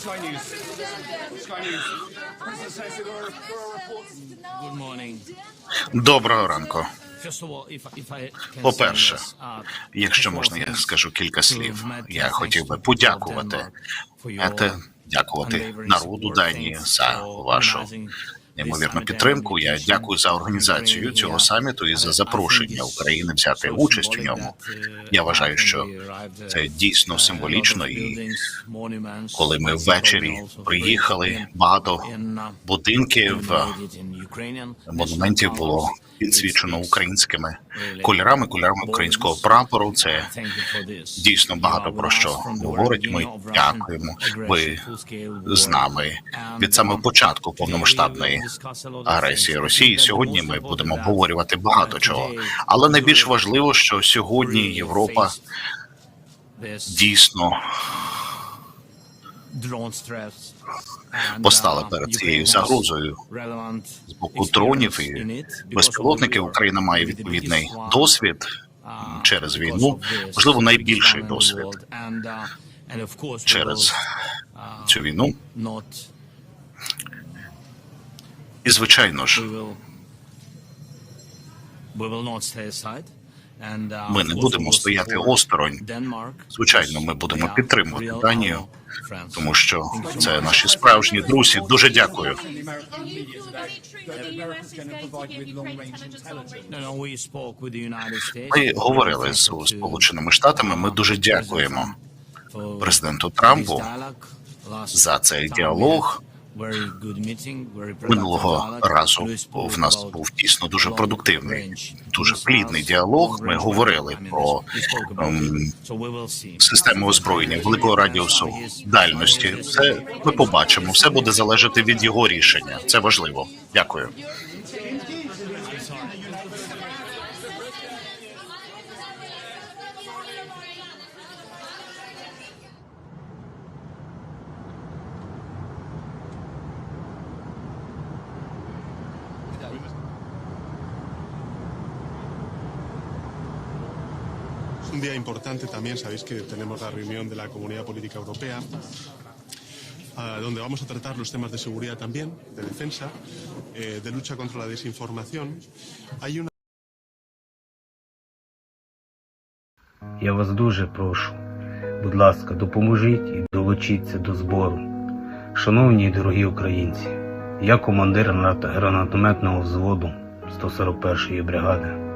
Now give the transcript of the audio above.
Sky News. Sky News. Доброго ранку. First of all, if, if I can По-перше, uh, якщо можна, я скажу кілька to слів. Я хотів би подякувати дякувати народу support. Данії за вашу неймовірну підтримку. Я дякую за організацію цього саміту і за запрошення України взяти участь у ньому. Я вважаю, що це дійсно символічно, і коли ми ввечері приїхали, багато будинків, монументів було підсвічено українськими кольорами, кольорами українського прапору. Це дійсно багато про що говорить. Ми дякуємо. Ви з нами від самого початку повномасштабної агресії Росії. Сьогодні ми будемо обговорювати багато чого, але найбільш важливо, що сьогодні Європа дійсно постала перед цією загрозою з боку дронів і безпілотників. Україна має відповідний досвід через війну, можливо, найбільший досвід через цю війну. І звичайно ж, ми не будемо стояти осторонь. Звичайно, ми будемо підтримувати Данію, тому що це наші справжні друзі. Дуже дякую. Ми говорили з Сполученими Штатами. Ми дуже дякуємо президенту Трампу за цей діалог. Минулого разу в нас був дійсно дуже продуктивний, дуже плідний діалог. Ми говорили про ем, систему озброєння великого радіусу дальності. Це ми побачимо. Все буде залежати від його рішення. Це важливо. Дякую. Un día importante también, sabéis que tenemos la reunión de la Comunidad Política Europea, ah, donde vamos a tratar los temas de seguridad también, de defensa, eh, de lucha contra la desinformación. Hay una Я вас дуже прошу, будь ласка, допоможіть і долучіться до збору. Шановні і дорогі українці, я командир гранатометного взводу 141-ї бригади.